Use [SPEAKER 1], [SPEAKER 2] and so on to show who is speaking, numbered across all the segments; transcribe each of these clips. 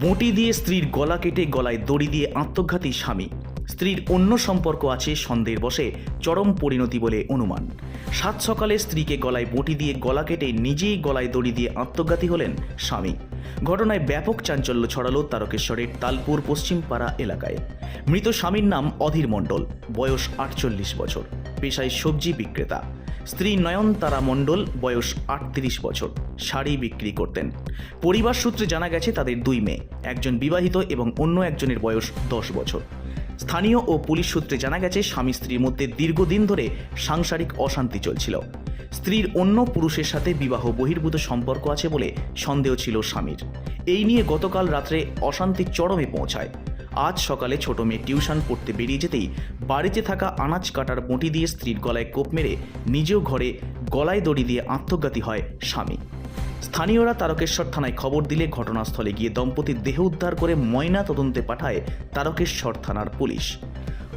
[SPEAKER 1] বঁটি দিয়ে স্ত্রীর গলা কেটে গলায় দড়ি দিয়ে আত্মঘাতী স্বামী। স্ত্রীর অন্য সম্পর্ক আছে সন্দেহের বসে চরম পরিণতি বলে অনুমান। সাত সকালে স্ত্রীকে গলায় বঁটি দিয়ে গলা কেটে নিজেই গলায় দড়ি দিয়ে আত্মঘাতী হলেন স্বামী। ঘটনায় ব্যাপক চাঞ্চল্য ছড়ালো তারকেশ্বরের তালপুর পশ্চিমপাড়া এলাকায়। মৃত স্বামীর নাম অধীর মণ্ডল, বয়স আটচল্লিশ বছর। পেশায় সবজি বিক্রেতা। স্ত্রী নয়নতারা মণ্ডল, বয়স আটত্রিশ বছর, শাড়ি বিক্রি করতেন। পরিবার সূত্রে জানা গেছে, তাদের দুই মেয়ে, একজন বিবাহিত এবং অন্য একজনের বয়স দশ বছর। স্থানীয় ও পুলিশ সূত্রে জানা গেছে, স্বামী স্ত্রীর মধ্যে দীর্ঘদিন ধরে সাংসারিক অশান্তি চলছিল। স্ত্রীর অন্য পুরুষের সাথে বিবাহ বহির্ভূত সম্পর্ক আছে বলে সন্দেহ ছিল স্বামীর। এই নিয়ে গতকাল রাত্রে অশান্তির চরমে পৌঁছায়। আজ সকালে ছোট মেয়ে টিউশন পড়তে বেরিয়ে যেতেই বাড়িতে থাকা আনাজ কাটার বঁটি দিয়ে স্ত্রীর গলায় কোপ মেরে নিজেও ঘরে গলায় দড়ি দিয়ে আত্মঘাতী হয় স্বামী। স্থানীয়রা তারকেশ্বর থানায় খবর দিলে ঘটনাস্থলে গিয়ে দম্পতির দেহ উদ্ধার করে ময়না তদন্তে পাঠায় তারকেশ্বর থানার পুলিশ।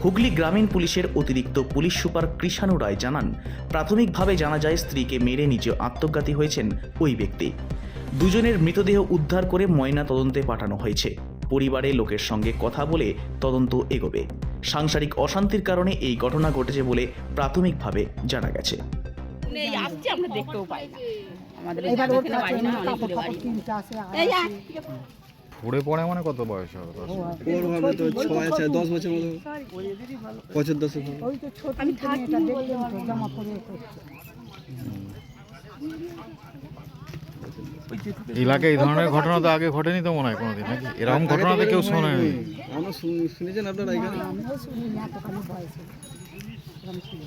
[SPEAKER 1] হুগলি গ্রামীণ পুলিশের অতিরিক্ত পুলিশ সুপার কৃষাণু রায় জানান, প্রাথমিকভাবে জানা যায় স্ত্রীকে মেরে নিজে আত্মঘাতী হয়েছেন ওই ব্যক্তি। দুজনের মৃতদেহ উদ্ধার করে ময়না তদন্তে পাঠানো হয়েছে। পরিবারের লোকের সঙ্গে কথা বলে তদন্ত এগোবে। সাংসারিক অশান্তির কারণে এই ঘটনা ঘটেছে বলে প্রাথমিকভাবে জানা গেছে।
[SPEAKER 2] আসছে আমরা দেখতেও পাই না। আমাদের বাড়ি না অনেক দূরে বাড়ি।
[SPEAKER 3] পড়ে পড়ে মানে কত বয়স হবে?
[SPEAKER 4] ওর হবে তো ছয় আছে দশ বছর মতো। বছর দশেক হবে।
[SPEAKER 5] ওই তো ছোট মেয়েটা দেখলেন জামা পরে
[SPEAKER 3] এলাকায় এই ধরনের ঘটনা তো আগে ঘটেনি তো মনে হয় কোনোদিন নাকি? এরকম ঘটনা তো কেউ শোনেনি।
[SPEAKER 4] আমরা শুনেছেন আপনারা এখানে?
[SPEAKER 5] আমিও শুনি না এতখানি বয়সে এরকম শুনি।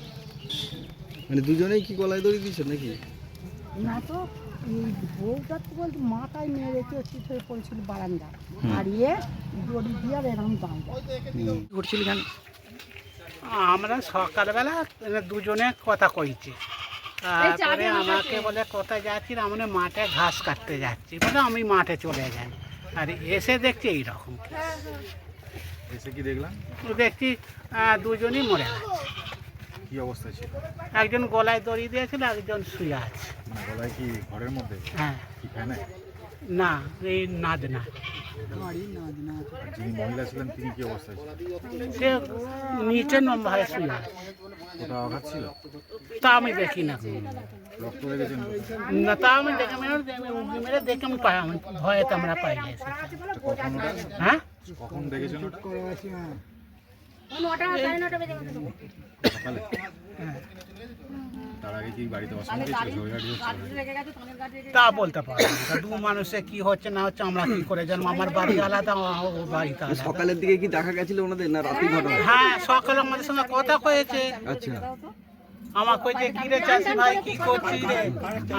[SPEAKER 4] মানে দুজনেই কি গলায় দড়ি দিয়েছেন নাকি?
[SPEAKER 5] না তো এই বউটা তো বলতে মাথায় মেরে রেখে চিত হয়ে পড়েছিল বারান্দা। আর ইয়ে দড়ি দিয়ে আর এরকম বাঁধা
[SPEAKER 4] ঘটছিল কেন?
[SPEAKER 6] আমরা সকালবেলা দুজনে কথা কইছি। তারপরে আমাকে বলে কোথায় যাচ্ছি না মানে মাঠে ঘাস কাটতে যাচ্ছি। বলে আমি মাঠে চলে যাই। আর এসে দেখছি এইরকম
[SPEAKER 3] এসে কি দেখলাম?
[SPEAKER 6] দেখছি দুজনই মরে আছে
[SPEAKER 3] কি অবস্থা ছিল?
[SPEAKER 6] একজন গলায় দড়ি দিয়েছিল একজন শুয়ে আছে।
[SPEAKER 3] মানে গলায় কি ঘরের মধ্যে?
[SPEAKER 6] হ্যাঁ।
[SPEAKER 3] কি ফ্যানে?
[SPEAKER 6] না এই নাদ না
[SPEAKER 3] যিনি মহিলা ছিলেন তিনি কি অবস্থায়
[SPEAKER 6] সে নিচে নম্বরে শুয়ে আছে
[SPEAKER 3] আঘাত ছিল?
[SPEAKER 6] তা আমি দেখি না
[SPEAKER 3] রক্ত লেগেছেন
[SPEAKER 6] না তা আমি দেখে মেরে আমি উঁকি মেরে দেখে আমি পাই আমি ভয়েতে আমরা পাই গেছি। হ্যাঁ?
[SPEAKER 3] কখন দেখেছেন ওটা? সকালে তার আগে কি বাড়িতে অশান্তি ছিল
[SPEAKER 6] তা বলতে পারব না। দু মানুষে কি হচ্ছে না হচ্ছে আমরা কি করে জানব? আমার বাড়ি আলাদা ও ও বাড়িতে আলাদা।
[SPEAKER 4] সকালের দিকে কি দেখা গেছিল ওনাদের না ঘটনা?
[SPEAKER 6] হ্যাঁ সকালে আমাদের সঙ্গে কথা হয়েছে।
[SPEAKER 4] আচ্ছা।
[SPEAKER 6] আমার কইছে কি রে চাষি ভাই কি করছিস রে?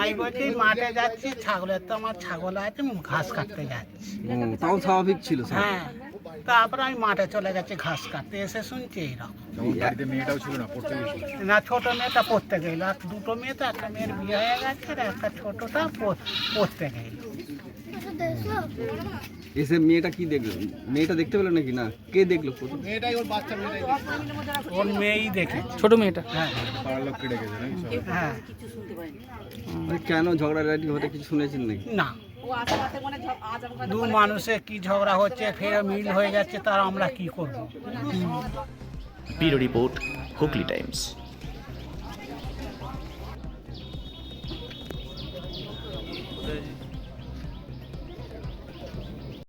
[SPEAKER 6] আমি বলছি মাঠে যাচ্ছি ছাগলের তো আমার ছাগল আছে ঘাস কাটতে যাচ্ছি।
[SPEAKER 4] ও, তাও স্বাভাবিক ছিল।
[SPEAKER 6] হ্যাঁ। তারপরে আমি মাঠে চলে গেছি ঘাস কাটতে এসে শুনছি এইরকম।
[SPEAKER 3] মেয়েটাও না
[SPEAKER 6] ছোট মেয়েটা পড়তে গেল আর দুটো মেয়ে তো একটা মেয়ের বিয়ে হয়ে গেছে আর একটা ছোটটা পড়তে গেল।
[SPEAKER 4] এসে মেয়েটা কি দেখল? মেয়েটা দেখতে পেল নাকি? না কে দেখল? প্রথম?
[SPEAKER 6] ওর মেয়েই দেখে
[SPEAKER 2] ছোট মেয়েটা?
[SPEAKER 6] হ্যাঁ।
[SPEAKER 3] পাড়ার লোক কেটে গেছে নাকি?
[SPEAKER 6] হ্যাঁ।
[SPEAKER 4] কেন ঝগড়াঝাটি হতে কিছু শুনেছেন নাকি?
[SPEAKER 6] না। দু মানুষে কি ঝগড়া হচ্ছে ফের মিল হয়ে যাচ্ছে তার আমরা কি করব?
[SPEAKER 1] Bureau report Hooghly Times.